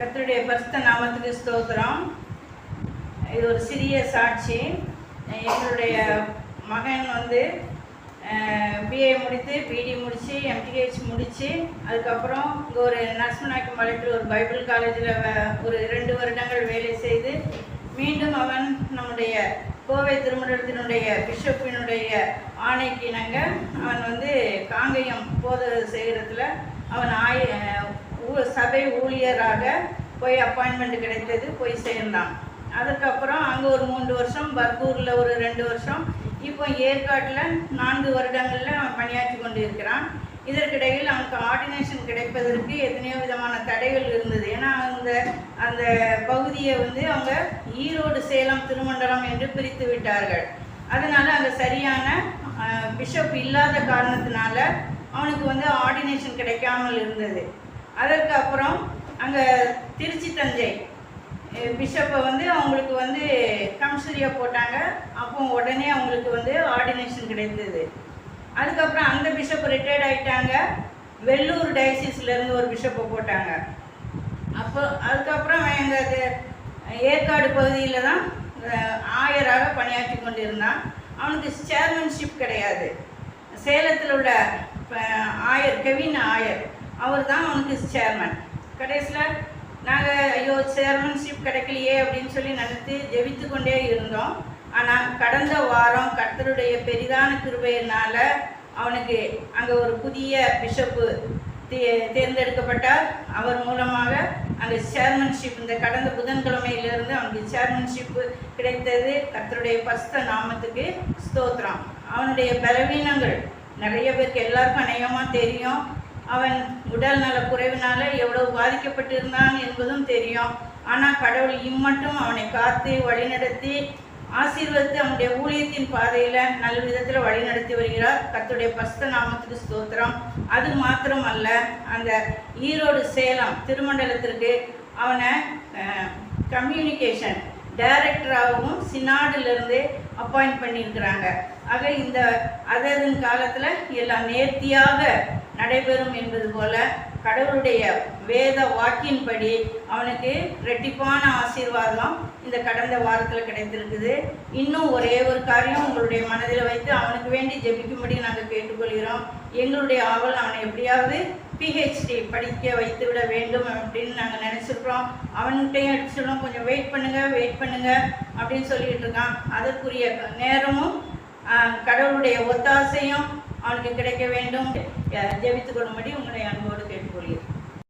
கத்தருடைய பரிசுத்த நாமத்துக்கு ஸ்தோத்திரம். இது ஒரு சிறிய சாட்சி. எங்களுடைய மகன் வந்து பிஏ முடித்து பிடி முடித்து எம்டிஹெச் முடித்து அதுக்கப்புறம் இங்கே ஒரு நர்ஸ்மனாக்கி மலையில் ஒரு பைபிள் காலேஜில் ஒரு ரெண்டு வருடங்கள் வேலை செய்து மீண்டும் அவன் நம்முடைய கோவை திருமணத்தினுடைய பிஷப்பினுடைய ஆணைக்கு நாங்கள் அவன் வந்து காங்கயம் போத செய்கிறதுல அவன் ஆய சபை ஊழியராக போய் அப்பாயின்மெண்ட் கிடைத்தது போய் சேர்ந்தான். அதுக்கப்புறம் அங்கே ஒரு மூன்று வருஷம் பர்கூரில் ஒரு ரெண்டு வருஷம். இப்போ ஏற்காட்டில் நான்கு வருடங்களில் அவன் பணியாற்றி கொண்டு இருக்கிறான் இதற்கிடையில் அவனுக்கு ஆர்டினேஷன் கிடைப்பதற்கு எத்தனையோ விதமான தடைகள் இருந்தது. ஏன்னா அந்த அந்த பகுதியை வந்து அவங்க ஈரோடு சேலம் திருமண்டலம் என்று பிரித்து விட்டார்கள். அதனால் அங்கே சரியான பிஷப் இல்லாத காரணத்தினால அவனுக்கு வந்து ஆர்டினேஷன் கிடைக்காமல் இருந்தது. அதற்கு அப்புறம் அங்கே திருச்சி தஞ்சை. பிஷப்பை வந்து அவங்களுக்கு வந்து கம்சரியாக போட்டாங்க. அப்போ உடனே அவங்களுக்கு வந்து ஆர்டினேஷன் கிடைத்தது. அதுக்கப்புறம் அந்த பிஷப் ரிட்டையர்ட் ஆகிட்டாங்க வெள்ளூர் டயசிஸ்லேருந்து ஒரு பிஷப்பை போட்டாங்க. அப்போ அதுக்கப்புறம் எங்கள் ஏற்காடு பகுதியில் தான் ஆயராக பணியாற்றி கொண்டிருந்தான். அவனுக்கு சேர்மன்ஷிப் கிடையாது. சேலத்தில் உள்ள ஆயர் கெவின் ஆயர். அவர் தான் அவனுக்கு சேர்மன் கடைசியில் நாங்கள் ஐயோ சேர்மன்ஷிப் கிடைக்கலையே அப்படின்னு சொல்லி நினைத்து ஜெபித்து கொண்டே இருந்தோம். ஆனால் கடந்த வாரம் கர்த்தருடைய பெரிதான கிருபையினால் அவனுக்கு அங்கே ஒரு புதிய பிஷப்பு தே- தேர்ந்தெடுக்கப்பட்டார். அவர் மூலமாக அங்கே சேர்மன்ஷிப் இந்த கடந்த புதன்கிழமையிலிருந்து அவனுக்கு சேர்மன்ஷிப் கிடைத்தது. கர்த்தருடைய பஸ்த நாமத்துக்கு ஸ்தோத்திரம். அவனுடைய பலவீனங்கள் நிறைய பேருக்கு எல்லாருக்கும் அநேகமாக தெரியும். அவன் உடல் நல குறைவினால எவ்வளவு பாதிக்கப்பட்டிருந்தான் என்பதும் தெரியும். ஆனால் கடவுள் இம்மட்டும் அவனை காத்து வழிநடத்தி ஆசீர்வதித்து அவனுடைய ஊழியத்தின் பாதையில நல்ல விதத்தில் வழிநடத்தி வருகிறார். கர்த்தருடைய பஸ்த நாமத்துக்கு ஸ்தோத்திரம். அது மாத்திரம் அல்ல அந்த ஈரோடு சேலம் திருமண்டலத்திற்கு அவனை கம்யூனிகேஷன் டைரக்டராகவும் சினாடிலிருந்து அப்பாயிண்ட் பண்ணியிருக்கிறாங்க. ஆக இந்த அதன் காலத்தில் எல்லாம் நேர்த்தியாக நடைபெறும் என்பது போல கடவுளுடைய வேத வாக்கின்படி அவனுக்கு ரெட்டிப்பான ஆசீர்வாதம் இந்த கடந்த வாரத்தில் கிடைத்திருக்குது. இன்னும் ஒரே ஒரு காரியம் உங்களுடைய மனதில் வைத்து அவனுக்கு வேண்டி ஜெபிக்கும்படி நாங்கள் கேட்டுக்கொள்கிறோம். எங்களுடைய ஆவல் அவனை எப்படியாவது பிஹெச்டி படிக்க வைத்து விட வேண்டும் அப்படின்னு நாங்கள் நினச்சிருக்கிறோம். அவன்கிட்டையும் அடிச்சிடும் கொஞ்சம் வெயிட் பண்ணுங்க வெயிட் பண்ணுங்க அப்படின்னு சொல்லிட்டு இருக்கான். அதற்குரிய நேரமும் கடவுளுடைய ஒத்தாசையும் அவனுக்கு கிடைக்க வேண்டும். ஜெபித்துக் கொள்ளும்படி உங்களை அன்போடு கேட்டுக்கொள்கிறேன்.